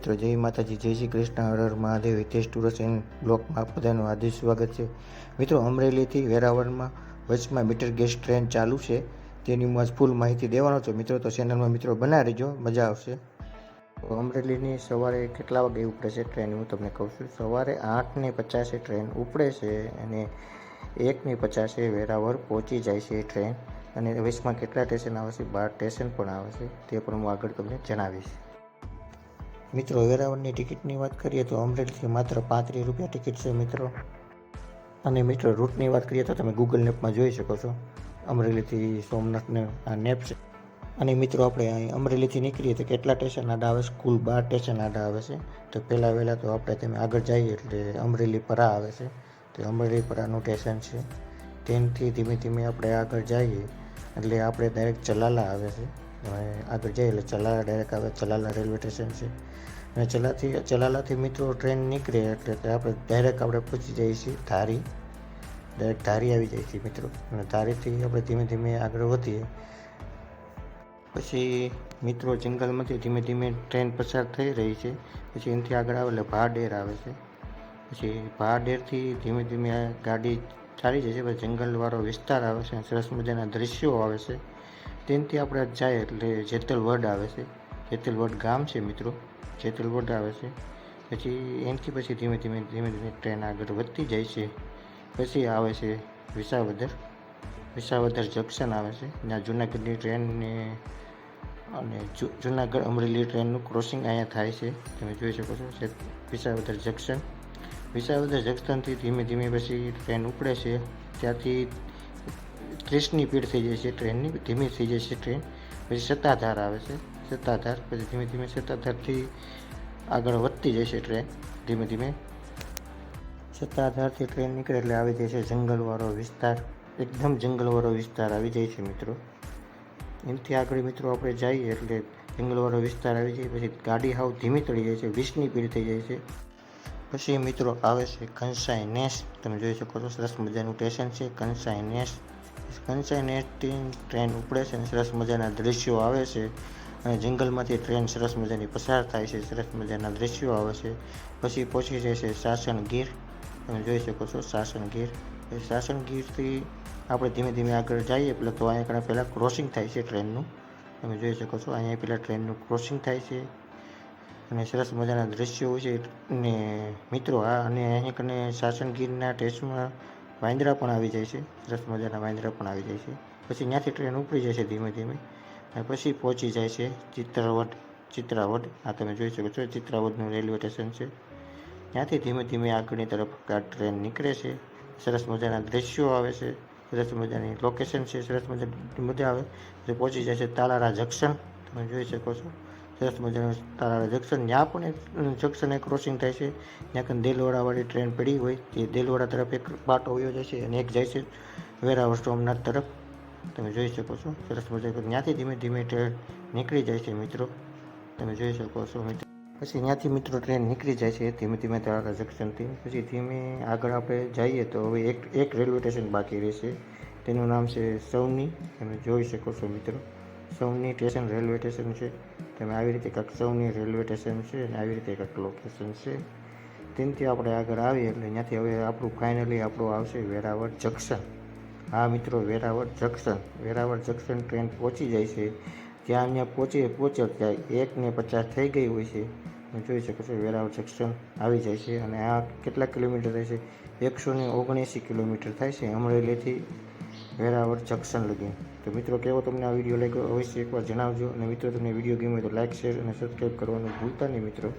મિત્રો, જય માતાજી, જય શ્રી કૃષ્ણ, હર મહાદેવ, હિતેશ ટુરસ એન્ડ બ્લોકમાં બધાનું હાર્દિક સ્વાગત છે. મિત્રો, અમરેલીથી વેરાવળમાં વચમાં મીટર ગેસ ટ્રેન ચાલુ છે. તેની હું ફૂલ માહિતી દેવાનો છું. મિત્રો, તો ચેનલમાં મિત્રો બના રહેજો. મજા આવશે. અમરેલીની સવારે કેટલા વાગે ઉપડે છે ટ્રેન હું તમને કહું છું. સવારે આઠને પચાસે ટ્રેન ઉપડે છે અને એકને પચાસે વેરાવળ પહોંચી જાય છે ટ્રેન અને વચમાં કેટલા સ્ટેશન આવે છે? બાર સ્ટેશન પણ આવે છે. તે પણ હું આગળ તમને જણાવીશ. મિત્રો, વેરાવળની ટિકિટની વાત કરીએ તો અમરેલીથી માત્ર પાંત્રીસ રૂપિયા ટિકિટ છે મિત્રો. અને મિત્રો, રૂટની વાત કરીએ તો તમે ગૂગલ મેપમાં જોઈ શકો છો. અમરેલીથી સોમનાથને આ નેપ છે. અને મિત્રો, આપણે અહીં અમરેલીથી નીકળીએ તો કેટલા સ્ટેશન આડા આવે છે? કુલ બાર સ્ટેશન આડા આવે છે. તો પહેલાં વહેલાં તો આપણે તમે આગળ જઈએ એટલે અમરેલી પરા આવે છે. તો અમરેલી પરાનું સ્ટેશન છે. તેનથી ધીમે ધીમે આપણે આગળ જઈએ એટલે આપણે ડાયરેક્ટ ચલાલા આવે છે. હવે આગળ જઈએ એટલે ચલાલા ડાયરેક્ટ આવે, ચલાલા રેલવે સ્ટેશન છે. અને ચલાથી, ચલાલાથી મિત્રો ટ્રેન નીકળે એટલે આપણે ડાયરેક્ટ આપણે પહોંચી જઈએ છીએ ધારી. ડાયરેક્ટ ધારી આવી જાય છે મિત્રો. અને ધારીથી આપણે ધીમે ધીમે આગળ વધીએ. પછી મિત્રો જંગલમાંથી ધીમે ધીમે ટ્રેન પસાર થઈ રહી છે. પછી એનાથી આગળ આવે એટલે ભાડેર આવે છે. પછી ભાડેરથી ધીમે ધીમે ગાડી ચાલી જાય છે. પછી જંગલવાળો વિસ્તાર આવે છે. સરસ મજાના દૃશ્યો આવે છે. તેનાથી આપણે જાય એટલે જેતલવડ આવે છે. જેતલવડ ગામ છે મિત્રો. જેતલવડ આવે છે. પછી એનથી પછી ધીમે ધીમે ધીમે ધીમે ટ્રેન આગળ વધતી જાય છે. પછી આવે છે વિસાવદર. વિસાવદર જંકશન આવે છે. જ્યાં જુનાગઢની ટ્રેનને અને જુનાગઢ અમરેલી ટ્રેનનું ક્રોસિંગ અહીંયા થાય છે. તમે જોઈ શકો છો વિસાવદર જંકશન. વિસાવદર જંકશનથી ધીમે ધીમે પછી ટ્રેન ઉપડે છે. ત્યાંથી ત્રીસની સ્પીડ થઈ જાય છે ટ્રેનની ધીમી થઈ જાય છે ટ્રેન પછી સત્તાધાર આવે છે. સત્તાધાર, પછી ધીમે ધીમે સત્તાધારથી આગળ વધતી જાય છે ટ્રેન ધીમે ધીમે સત્તાધારથી ટ્રેન નીકળે એટલે આવી જાય છે જંગલવાળો વિસ્તાર. એકદમ જંગલવાળો વિસ્તાર આવી જાય છે મિત્રો. એમથી આગળ મિત્રો આપણે જઈએ એટલે જંગલવાળો વિસ્તાર આવી જાય, પછી ગાડી હાવ ધીમી ચડી જાય છે, વીસની પીડ થઈ જાય છે. પછી મિત્રો આવે છે કંસાઈ નેસ. તમે જોઈ શકો છો, સરસ મજાનું સ્ટેશન છે કંસાઈ નેસ. એટીન ટ્રેન ઉપડે છે અને સરસ મજાના દ્રશ્યો આવે છે. અને જંગલમાંથી ટ્રેન સરસ મજાની પસાર થાય છે, સરસ મજાના દ્રશ્યો આવે છે. પછી પહોંચી જાય છે સાસણ ગીર. તમે જોઈ શકો છો સાસણ ગીર. સાસણ ગીરથી આપણે ધીમે ધીમે આગળ જઈએ, એટલે તો અહીંયા કણે પહેલાં ક્રોસિંગ થાય છે ટ્રેનનું. તમે જોઈ શકો છો અહીંયા પહેલાં ટ્રેનનું ક્રોસિંગ થાય છે. અને સરસ મજાના દ્રશ્યો હોય છે. ને મિત્રો, આ અને અહીં કને સાસણગીરના ટેસ્ટમાં વાંદરા પણ આવી જાય છે. સરસ મજાના વાંદરા પણ આવી જાય છે. પછી ત્યાંથી ટ્રેન ઉપડી જાય છે ધીમે ધીમે. અને પછી પહોંચી જાય છે ચિત્રાવટ ચિત્રાવટ આ તમે જોઈ શકો છો ચિત્રાવટનું રેલવે સ્ટેશન છે. ત્યાંથી ધીમે ધીમે આગળની તરફ આ ટ્રેન નીકળે છે. સરસ મજાના દ્રશ્યો આવે છે. સરસ મજાની લોકેશન છે. સરસ મજાની મજા આવે. પહોંચી જાય છે તાલારા જંકશન તમે જોઈ શકો છો. સરસ મજાનું તારાળા જંકશન ત્યાં પણ એક જંકશન એક ક્રોસિંગ થાય છે. ત્યાં કંઈ દેલવાડાવાળી ટ્રેન પડી હોય તે દેલવાડા તરફ એક પાટો વયો જાય છે અને એક જાય છે વેરાવળ સોમનાથ તરફ. તમે જોઈ શકો છો. સરસ મજા ત્યાંથી ધીમે ધીમે ટ્રેન નીકળી જાય છે મિત્રો. તમે જોઈ શકો છો મિત્રો. પછી ત્યાંથી મિત્રો ટ્રેન નીકળી જાય છે. ધીમે ધીમે તાલારા જંક્શનથી પછી ધીમે આગળ આપણે જઈએ તો હવે એક એક રેલવે સ્ટેશન બાકી રહેશે. તેનું નામ છે સૌની. તમે જોઈ શકો છો મિત્રો. સૌની સ્ટેશન રેલવે સ્ટેશન છે. તમે આવી રીતે કંઈક સૌની રેલવે સ્ટેશન છે અને આવી રીતે કંઈક લોકેશન છે. તેનાથી આપણે આગળ આવીએ એટલે ત્યાંથી હવે આપણું ફાઇનલી આપણું આવશે વેરાવળ જંકશન હા મિત્રો, Veraval junction Veraval junction train પહોંચી જાય છે. ત્યાં અહીંયા પહોંચી પહોંચે ત્યાં એક ને પચાસ થઈ ગઈ હોય છે. તમે જોઈ શકો છો વેરાવળ જંકશન આવી જાય છે અને આ કેટલા કિલોમીટર થાય છે? એકસો ને ઓગણએંસી કિલોમીટર થાય છે અમરેલીથી. વેરાવળ જંકશન લગી. તો મિત્રો, કેવો તમને આ વીડિયો લાગ્યો? અવશ્ય એકવાર જણાવજો. અને મિત્રો, તમને વીડિયો ગમ્યો તો લાઇક શેર અને સબસ્ક્રાઈબ કરવાનું ભૂલતા નહીં, મિત્રો.